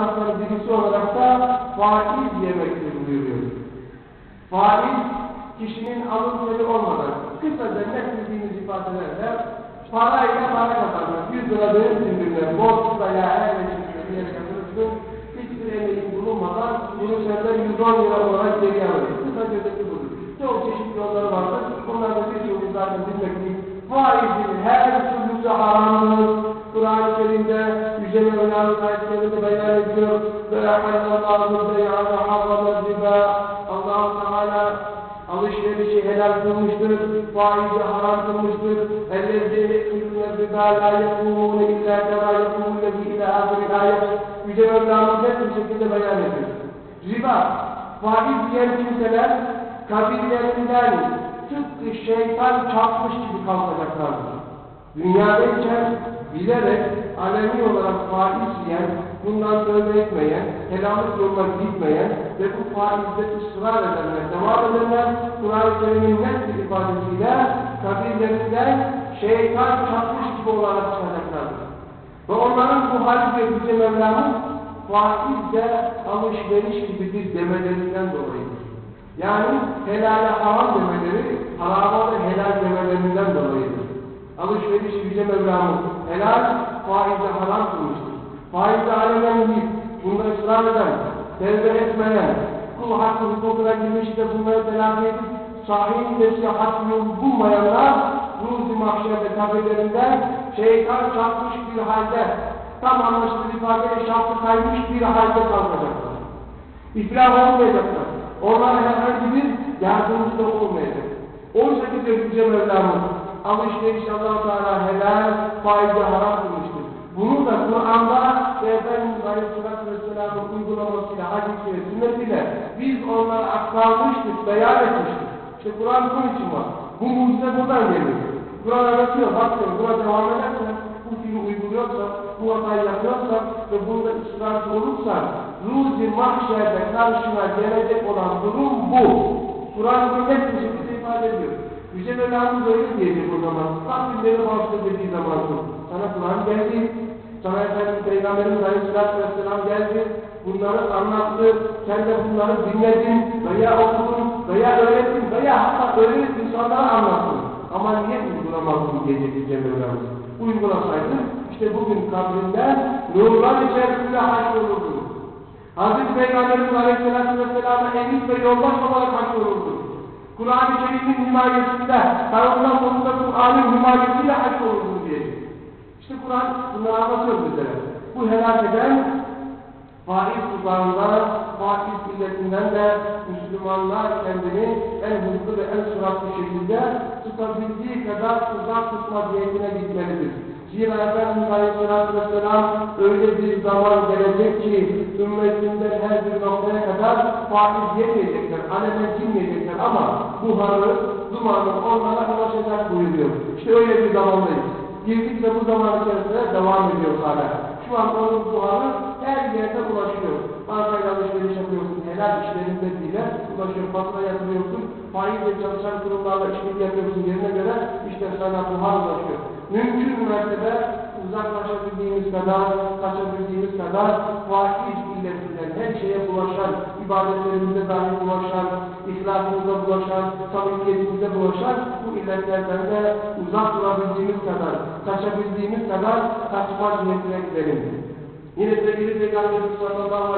günahları birisi olarak da faiz yemektir buyuruyor. Faiz kişinin alın teri olmadan kısaca net bildiğimiz ifadelerle parayla para kazanmak. 100 lira benim sindirme, borç veya her şekilde bir yere yatırırsın. Hiçbir emeğin bulunmadan bunu senden 110 lira olarak geri alır. Kısaca özeti budur. Çok çeşitli yolları vardır. Bunlardan birçoğunu zaten bilmek değil. Faizin her türlüsü haramdır. Kur'an-ı Kerim'de Yüce Mevla'nın ayetlerinde beyan ediyor. Ve Allahu beyana harrama riba. Allah-u Teala alışverişi helal kılmıştır, faizi haram kılmıştır. اَلَّذِينَ يَكُلُونَ الرِّبَا لَا يَقُومُونَ اِلَّا كَمَا يَقُومُ الَّذِي اِلَى آخِرِ الْآيَةِ Yüce Mevlamız net bir şekilde beyan ediyor. Riba, faiz yiyen kimseler kabirlerinden tıpkı şeytan çarpmış gibi kalkacaklardır. Dünyadayken bilerek alemi olarak faiz yiyen, bundan tövbe etmeyen, helallik yoluna gitmeyen ve bu faizde ısrar edenler, devam edenler, Kur'an-ı Kerim'in net bir ifadesiyle kabirlerinden şeytan çarpmış gibi olarak çıkacaklardır. Ve onların bu hali ve Yüce Mevlam'ın faizle alışveriş gibidir demelerinden dolayıdır. Yani helale haram demeleri, harama da helal demelerinden dolayıdır. Alışveriş Yüce Mevlam'ın helal, faize haram kılmıştır. Faize alenen değil, bunda ısrar eden, tevbe etmeyen, kul hakkı hukukuna girmiş de bunları telafi edip, sahih siyahat yolu bulmayanlar, ruzi mahşerde kabirlerinden şeytan çarpmış bir halde, tam anlaşılır ifadeyle şartı kaymış bir halde kalkacaklar. İflah olmayacaklar. Onlara herhangi bir yardımcı da olmayacak. Oysa ki de Yüce Mevlamız alışveriş Allah-u Teala helal, faize haram kılmıştır. Bunu da Kur'an'da ve Efendimiz Aleyhisselatü Vesselam'ın uygulamasıyla, hadisi ve sünnetiyle biz onlara aktarmıştık, beyan etmiştik. İşte Kur'an bunun için var. Bu mucize buradan geliyor. Kur'an anlatıyor, bak diyor, buna devam edersen, bu fiili uyguluyorsan, bu hatayı yapıyorsan ve bunda ısrarcı olursan, ruzi mahşerde karşına gelecek olan durum bu. Kur'an bunu net bir şekilde ifade ediyor. Yüce Mevlamız öyle diyecek o zaman. Takdirleri başka dediği zaman sana Kur'an geldi, sana Efendimiz Peygamberimiz Aleyhisselatü Vesselam geldi, bunları anlattı, sen de bunları dinledin veya okudun veya öğrettin veya hatta öğrenip insanlara anlattın. Ama niye uygulamazdın diyecek Yüce Mevlamız. Uygulasaydın, işte bugün kabrinden nurlar içerisinde haşrolurdun. Hazreti Peygamberimiz Aleyhisselatü Vesselam'a enis ve yoldaş olarak haşrolurdun. Kur'an-ı Kerim'in himayesinde, tarafından sonunda Kur'an'ın himayesiyle haşr olurdu diye. İşte Kur'an bunları anlatıyor bizlere. Bu helak eden faiz tuzağından, faiz milletinden de Müslümanlar kendini en hızlı ve en süratli şekilde tutabildiği kadar uzak tutma diyetine gitmelidir. Zira Efendimiz Aleyhisselatü Vesselam öyle bir zaman gelecek ki ümmetinden her bir kadar faiz yemeyecekler, aleme girmeyecekler ama buharı, dumanı onlara ulaşacak buyuruyor. İşte öyle bir zamandayız. Girdik ve bu zaman içerisinde devam ediyor hala. Şu an onun buharı her yerde ulaşıyor. Bankayla alışveriş yapıyorsun, helal işlerinde bile ulaşıyor, fatura yatırıyorsun, faizle çalışan kurumlarla işbirliği yapıyorsun yerine göre işte sana buhar ulaşıyor. Mümkün mertebe uzaklaşabildiğimiz kadar, kaçabildiğimiz kadar faiz illetinden her şeye bulaşan, ibadetlerimize dahi bulaşan, ihlasımıza bulaşan, samimiyetimize bulaşan bu illetlerden de uzak durabildiğimiz kadar, kaçabildiğimiz kadar kaçma niyetine gidelim. Yine sevgili Peygamberimiz sallallahu